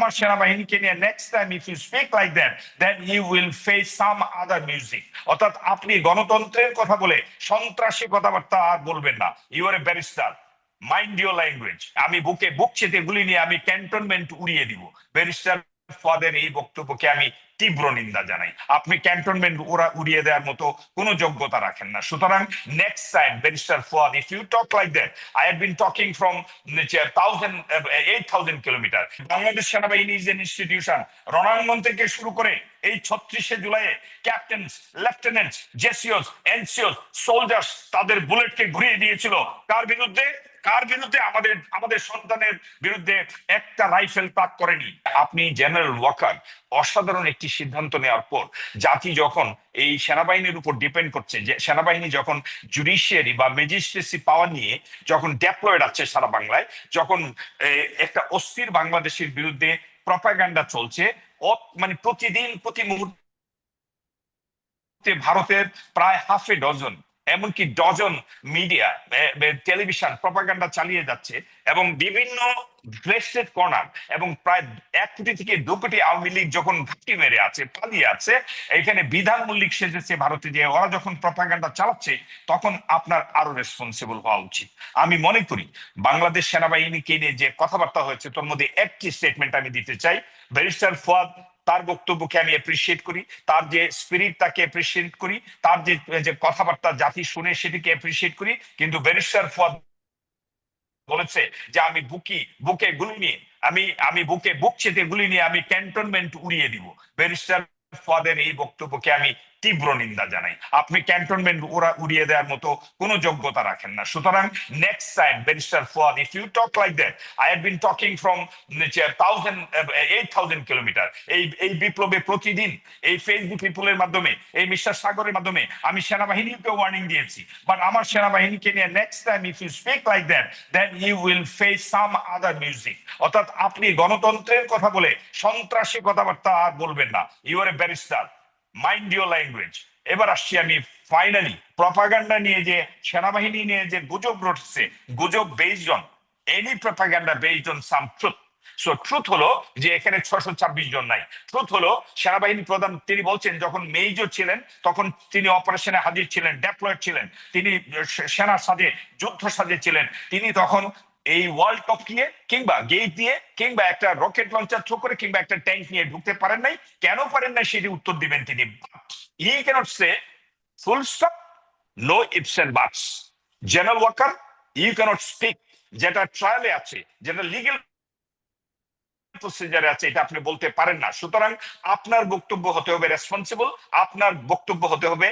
আমার সেনাবাহিনীকে নিয়ে next time if you speak like that then you will face some other music অর্থাৎ আপনি গণতন্ত্রের কথা বলে সন্ত্রাসী কথাবার্তা আর বলবেন না। You are a barrister mind your language আমি বুকে বুক চেতে গুলি নিয়ে আমি ক্যান্টনমেন্ট উড়িয়ে দিব। ব্যারিস্টার পদের এই বক্তব্যকে আমি তীব্র নিন্দা জানাই। আপনি ক্যান্টনমেন্ট ওরা উড়িয়ে দেওয়ার মতো কোনো যোগ্যতা রাখেন না। সুতরাং next time barrister Fuad if you talk like that I have been talking from thousand eight thousand kilometre Bangladesh সেনাবাহিনী ইজ এন ইনস্টিটিউশন রণাঙ্গন থেকে শুরু করে এই ছত্রিশে জুলাইয়ে ক্যাপ্টেন্স লেফটেন্যান্ট জেসিওস এনসিওস সোলজার্স তাদের বুলেটকে ঘুরিয়ে দিয়েছিল। কার বিরুদ্ধে? কার বিরুদ্ধে আমাদের আমাদের সন্তানের বিরুদ্ধে একটা রাইফেল তাক করেনি? আপনি জেনারেল ওয়াকার, অসাধারণ একটি সিদ্ধান্ত নেওয়ার পর জাতি যখন এই সেনাবাহিনীর উপর ডিপেন্ড করছে, যে সেনাবাহিনী যখন জুডিশিয়ারি বা ম্যাজিস্ট্রেসি পাওয়ার নিয়ে যখন ডেপ্লয়েড আছে সারা বাংলায়, যখন একটা অস্থির বাংলাদেশের বিরুদ্ধে প্রপাগান্ডা চলছে মানে প্রতিদিন, প্রতি মুহূর্তে ভারতের প্রায় হাফ এ ডজন এমনকি ডজন মিডিয়া টেলিভিশন প্রপাগান্ডা চালিয়ে যাচ্ছে এবং বিভিন্ন গ্রেস্টেড কর্নার এবং প্রায় এক কোটি থেকে দু কোটি আওয়ামী লীগ যখন ঘাটি মেরে আছে, পালিয়ে আছে, এখানে বিধান মল্লিক সেজেছে ভারতে যে ওরা যখন প্রপাগান্ডা চালাচ্ছে, তখন আপনার আরও রেসপন্সিবল হওয়া উচিত। আমি মনে করি বাংলাদেশ সেনাবাহিনীকে নিয়ে যে কথাবার্তা হয়েছে, তোর মধ্যে একটি স্টেটমেন্ট আমি দিতে চাই। ব্যারিস্টার ফুয়াদ তার বক্তব্যকে আমি অ্যাপ্রিসিয়েট করি, তার যে স্পিরিট তাকে অ্যাপ্রিসিয়েট করি, তার যে কথাবার্তা জাতি শুনে সেটিকে অ্যাপ্রিসিয়েট করি। কিন্তু ব্যারিস্টার ফুয়াদ বলেছে যে, আমি বুকি, বুকে গুলি নিয়ে, আমি আমি বুকে বুক চেতে গুলি নিয়ে আমি ক্যান্টনমেন্ট উড়িয়ে দিব। ব্যারিস্টার ফুয়াদের এই বক্তব্যকে আমি তীব্র নিন্দা জানাই। আপনি ক্যান্টনমেন্ট ওরা উড়িয়ে দেওয়ার মতো কোনো যোগ্যতা রাখেন না। সুতরাং next time barrister Fuad if you talk like that I have been talking from thousand eight thousand kilometre এই এই বিপ্লবে প্রতিদিন, এই ফেসবুক পিপুলের মাধ্যমে, এই মিস্টার সাগরের মাধ্যমে আমি সেনাবাহিনীকে ওয়ার্নিং দিয়েছি। বাট আমার সেনাবাহিনীকে নিয়ে next time if you speak like that then you will face some other music অর্থাৎ আপনি গণতন্ত্রের কথা বলে সন্ত্রাসী কথাবার্তা আর বলবেন না। You are a barrister mind your language এবার আসছি আমি ফাইনালি প্রপাগান্ডা নিয়ে যে সেনাবাহিনী নিয়ে যে গুজব রটছে, গুজব based on any propaganda based on some truth so truth হলো যে এখানে ছশো ছাব্বিশ জন নাই। ট্রুথ হলো সেনাবাহিনী প্রধান, তিনি বলছেন যখন মেজর ছিলেন, তখন তিনি অপারেশনে হাজির ছিলেন ডেপ্লয়েড ছিলেন। তিনি সে- সেনা সাজে যুদ্ধ সাজে ছিলেন। তিনি তখন এই ওয়ার্ল্ড কাপ নিয়ে কিংবা গেট দিয়ে কিংবা একটা রকেট লঞ্চার থ্রো করে কিংবা একটা ট্যাঙ্ক নিয়ে ঢুকতে পারেন নাই। কেন পারেন নাই সেটি উত্তর দিবেন তিনি। He can't say full stop no ifs and general worker you can't speak যেটা ট্রায়ালে আছে, যেটা লিগেল প্রসিজারে আছে, এটা আপনি বলতে পারেন না। সুতরাং আপনার বক্তব্য হতে হবে রেসপন্সিবল আপনার বক্তব্য হতে হবে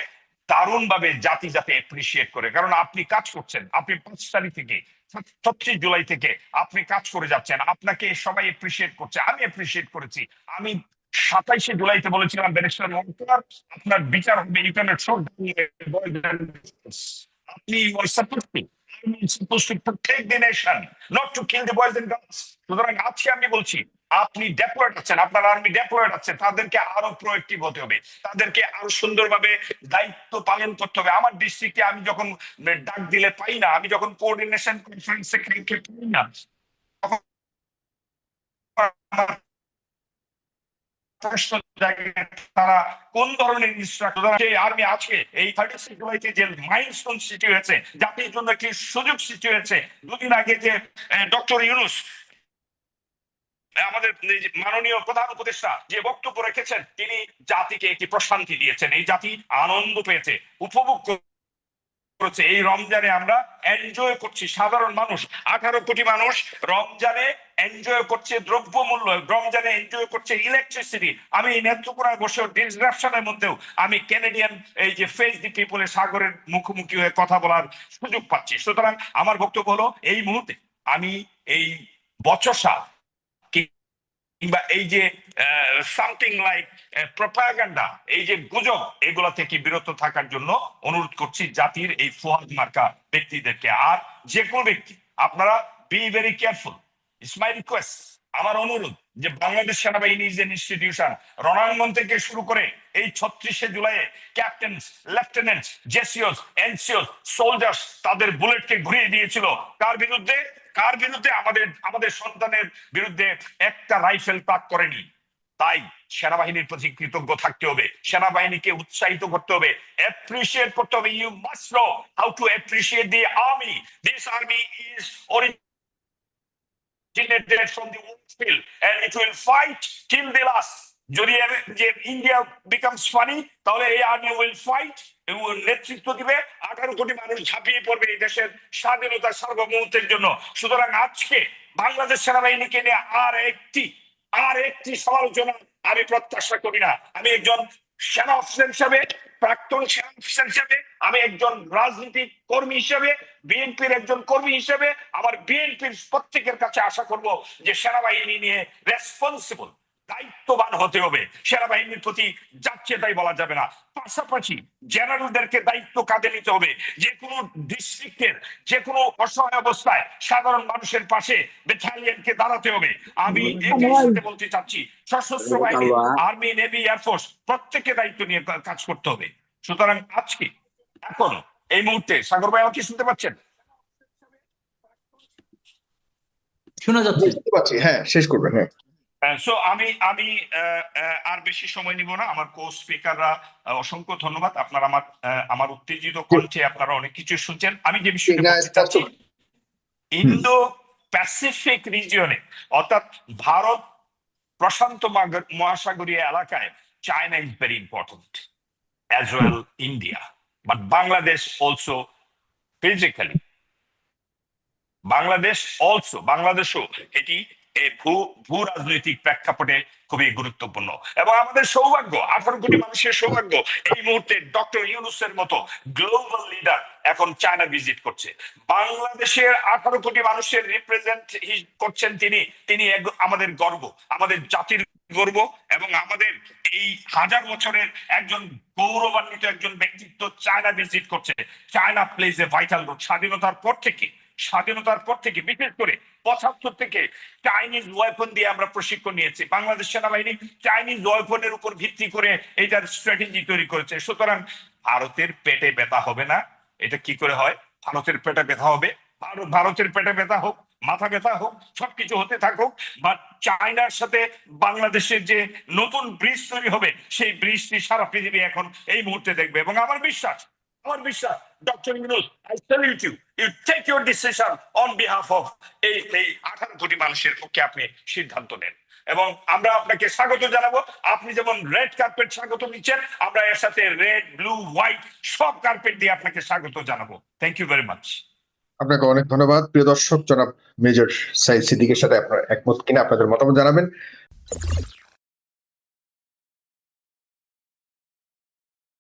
দারুণ ভাবে জাতি যাতে এপ্রিসিয়েট করে কারণ আপনি কাজ করছেন আপনি পাঁচ তারিখ থেকে ছত্রিশ জুলাই থেকে আপনি কাজ করে যাচ্ছেন আপনাকে সবাই এপ্রিসিয়েট করছে আমি এপ্রিসিয়েট করেছি আমি সাতাইশে জুলাইতে বলেছিলাম ব্যারিস্টার মমতার আপনার বিচার হবে ইউ ক্যান আপনি ওই supporting supposed to protect the nation, not to kill the boys and. সুতরাং আজকে আমি বলছি আপনি ডেপ্লয়েড আছেন, আপনার আর্মি ডেপ্লয়েড আছে, তাদেরকে আরও প্রোয়েক্টিভ হতে হবে, তাদেরকে আরও সুন্দরভাবে দায়িত্ব পালন করতে হবে। আমার ডিস্ট্রিক্টে আমি যখন ডাক দিলে পাই না, আমি যখন কোঅর্ডিনেশন কনফারেন্সে পাই না তারা কোন ধরনের আর্মি আছে, এই যে মাইলস্টোন সৃষ্টি হয়েছে জাতির জন্য একটি সুযোগ সৃষ্টি হয়েছে দুদিন আগে যে ডক্টর ইউনুস আমাদের মাননীয় প্রধান উপদেষ্টা যে বক্তব্য রেখেছেন, তিনি জাতিকে একটি প্রশান্তি দিয়েছেন। এই জাতি আনন্দ পেয়েছে, উপভোগ করেছে। এই রমজানে আমরা এনজয় করছি। সাধারণ মানুষ, আঠারো কোটি মানুষ রমজানে এনজয় করছে দ্রব্য মূল্য রমজানে এনজয় করছে ইলেকট্রিসিটি আমি এই নেত্রকোনায় বসে ডিসরাপশনের মধ্যেও আমি ক্যানেডিয়ান এই যে ফেস দি পিপলের সাগরের মুখোমুখি হয়ে কথা বলার সুযোগ পাচ্ছি। সুতরাং আমার বক্তব্য হলো, এই মুহূর্তে আমি এই বচসা কিংবা এই যে সামথিং লাইক প্রপাগান্ডা এই যে গুজব, এগুলা থেকে বিরত থাকার জন্য অনুরোধ করছি জাতির এই ফোয়াদ মার্কা ব্যক্তিদেরকে। আর যে কোনো ব্যক্তি, আপনারা be very careful it's my request আমার অনুরোধ যে বাংলাদেশ সেনাবাহিনী এন ইনস্টিটিউশন রণাঙ্গন থেকে শুরু করে এই ছত্রিশে জুলাইয়ে ক্যাপ্টেন্স লেফটেন্যান্ট জেসিওস এনসিওস সোলজার্স তাদের বুলেটকে ঘুরিয়ে দিয়েছিল। কার বিরুদ্ধে? কার বিরুদ্ধে আমাদের আমাদের সন্তানের বিরুদ্ধে একটা রাইফেল তাক করেনি? তাই সেনাবাহিনীর প্রতি কৃতজ্ঞ থাকতে হবে, সেনাবাহিনীকে উৎসাহিত করতে হবে অ্যাপ্রিসিয়েট করতে হবে। You must know how to appreciate the army this army is originated from the field and it will fight till the last. যদি ইন্ডিয়া বিকামস ফানি তাহলে এই আর্মি উইল ফাইট নেতৃত্ব দিবে। আঠারো কোটি মানুষ ঝাঁপিয়ে পড়বে এই দেশের স্বাধীনতা সার্বভৌমত্বের জন্য। সুতরাং আজকে বাংলাদেশ সেনাবাহিনীকে নিয়ে আর একটি আর একটি সমালোচনা আমি প্রত্যাশা করি না। আমি একজন সেনা অফিসার হিসাবে, প্রাক্তন সেনা অফিসার হিসাবে, আমি একজন রাজনীতিক কর্মী হিসেবে, বিএনপির একজন কর্মী হিসেবে, আমার বিএনপির প্রত্যেকের কাছে আশা করব যে সেনাবাহিনী নিয়ে রেসপন্সিবল দায়িত্ববান হতে হবে। সেনাবাহিনীর প্রতি যাচ্ছে তাই বলা যাবে না। পাশাপাশি জেনারেলদেরকে দায়িত্ব কাঁধে নিতে হবে। যে কোনো ডিস্ট্রিক্টের যে কোনো অসহায় অবস্থায় সাধারণ মানুষের পাশে ব্যাটালিয়নকে দাঁড়াতে হবে। আমি একই সাথে বলতে চাচ্ছি সশস্ত্র বাহিনী আর্মি নেভি এয়ারফোর্স প্রত্যেককে দায়িত্ব নিয়ে কাজ করতে হবে। সুতরাং আজকে এখন এই মুহূর্তে সাগর ভাই আমাকে শুনতে পাচ্ছেন? শোনা যাচ্ছে। হ্যাঁ শেষ করবেন হ্যাঁ। সো আমি আমি আহ, আহ, আর বেশি সময় নিব না। আমার কো স্পিকাররা অসংখ্য ধন্যবাদ। আপনারা আমার আমার উত্তেজিত কণ্ঠে আপনারা অনেক কিছু শুনছেন। আমি যে বিষয়টা বলতে চাচ্ছি ইন্দো প্যাসিফিক রিজিয়নে অর্থাৎ ভারত প্রশান্ত মহাসাগরীয় এলাকায় China is very important as well India but Bangladesh also physically Bangladesh also বাংলাদেশও এটি এ ভূ ভূ রাজনৈতিক প্রেক্ষাপটে খুবই গুরুত্বপূর্ণ। এবং আমাদের সৌভাগ্য, আঠারো কোটি মানুষের সৌভাগ্য, এই মুহূর্তে ডক্টর ইউনুসের মতো গ্লোবাল লিডার এখন চায়না ভিজিট করছে। বাংলাদেশের আঠারো কোটি মানুষের রিপ্রেজেন্ট করছেন তিনি তিনি আমাদের গর্ব, আমাদের জাতির গর্ব এবং আমাদের এই হাজার বছরের একজন গৌরবান্বিত একজন ব্যক্তিত্ব চায়না ভিজিট করছে। China plays a vital role স্বাধীনতার পর থেকে। স্বাধীনতার পর থেকে, বিশেষ করে পঁচাত্তর থেকে চাইনিজ ওয়েপন দিয়ে আমরা প্রশিক্ষণ নিয়েছি। বাংলাদেশ সেনাবাহিনী চাইনিজ ওয়েপনের উপর ভিত্তি করে এটার স্ট্র্যাটেজি তৈরি করেছে। সুতরাং ভারতের পেটে ব্যথা হবে না। এটা কি করে হয়? ভারতের পেটে ব্যথা হবে। ভারত, ভারতের পেটে ব্যথা হোক, মাথা ব্যথা হোক, সবকিছু হতে থাকুক বা চায়নার সাথে বাংলাদেশের যে নতুন ব্রিজ তৈরি হবে, সেই ব্রিজটি সারা পৃথিবী এখন এই মুহূর্তে দেখবে। এবং আমার বিশ্বাস আমার বিশ্বাস doctor Yunus I salute you you take your decision on behalf of এই এই আঠারো কোটি মানুষের পক্ষে আপনি সিদ্ধান্ত নেন। এবং আমরা আপনাকে স্বাগত জানাব। আপনি যেমন রেড কার্পেট স্বাগত নিচ্ছেন আমরা এর সাথে রেড ব্লু হোয়াইট সব কার্পেট দিয়ে আপনাকে স্বাগত জানাব। থ্যাংক ইউ ভেরি মাচ আপনাকে অনেক ধন্যবাদ। প্রিয় দর্শক, জনাব মেজর সাইদ সিদ্দিকের সাথে আপনার একমত কিনা আপনাদের মতামত জানাবেন।